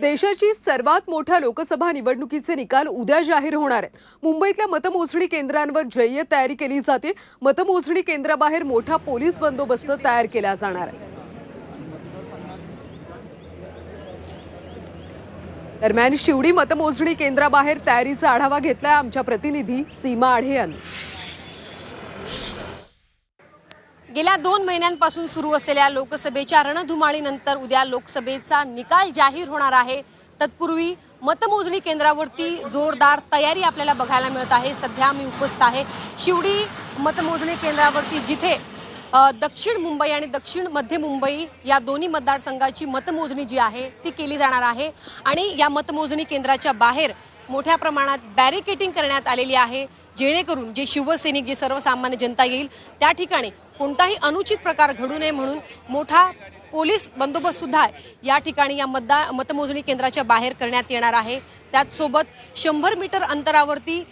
देशाची सर्वात मोठ्या लोकसभा निवडणुकीचे निकाल उद्या जाहीर होणार आहेत मुंबईतल्या मतमोजणी केंद्रांवर जय्यत तयारी केली जाते. मतमोजणी केंद्राबाहेर मोठा पोलीस बंदोबस्त तयार केला जाणार आहे. दरम्यान शिवडी मतमोजणी केंद्राबाहेर तयारीचा आढावा घेतलाय आमच्या प्रतिनिधी सीमा आढे यांनी गेल्या दोन महिन्यांपासून सुरू असलेल्या लोकसभेच्या रणधुमाळीनंतर उद्या लोकसभेचा निकाल जाहीर होणार आहे. तत्पूर्वी मतमोजणी केंद्रावरती जोरदार तयारी आपल्याला बघायला मिळत आहे. सध्या मी उपस्थित आहे शिवडी मतमोजणी केंद्रावरती जिथे दक्षिण मुंबई आणि दक्षिण मध्य मुंबई या दोन्ही मतदारसंघाची मतमोजणी जी आहे ती केली जाणार आहे. आणि या मतमोजणी केंद्राच्या बाहेर मोठ्या प्रमाणात बॅरिकेटिंग करण्यात आलेली आहे. जेणेकरून जे शिवसैनिक जे सर्वसामान्य जनता येईल त्या ठिकाणी कोणताही अनुचित प्रकार घडू नये म्हणून मोठा पोलीस बंदोबस्त सुद्धा या ठिकाणी या मतदा मतमोजणी केंद्राच्या बाहेर करण्यात येणार आहे. त्याचसोबत शंभर मीटर अंतरावरती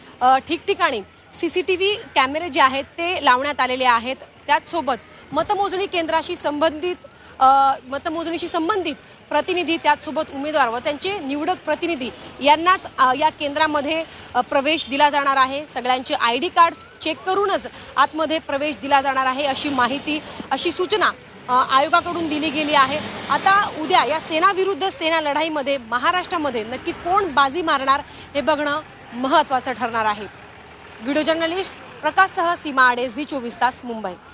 ठिकठिकाणी सी सी टी व्ही कॅमेरे जे आहेत ते लावण्यात आलेले आहेत. त्याचसोबत मतमोजणी केंद्राशी संबंधित मतमोजणीशी संबंधित प्रतिनिधी त्याचसोबत उमेदवार व त्यांचे निवडक प्रतिनिधी यांनाच या केंद्रामध्ये प्रवेश दिला जाणार आहे. सगळ्यांचे आय डी कार्ड्स चेक करूनच आतमध्ये प्रवेश दिला जाणार आहे अशी माहिती अशी सूचना आयोगाकडून दिली गेली आहे. आता उद्या या सेना विरुद्ध सेना लढाईमध्ये महाराष्ट्रामध्ये नक्की कोण बाजी मारणार हे बघणं महत्त्वाचं ठरणार आहे. व्हिडिओ जर्नलिस्ट प्रकाशसह सीमा आडे झी चोवीस तास मुंबई.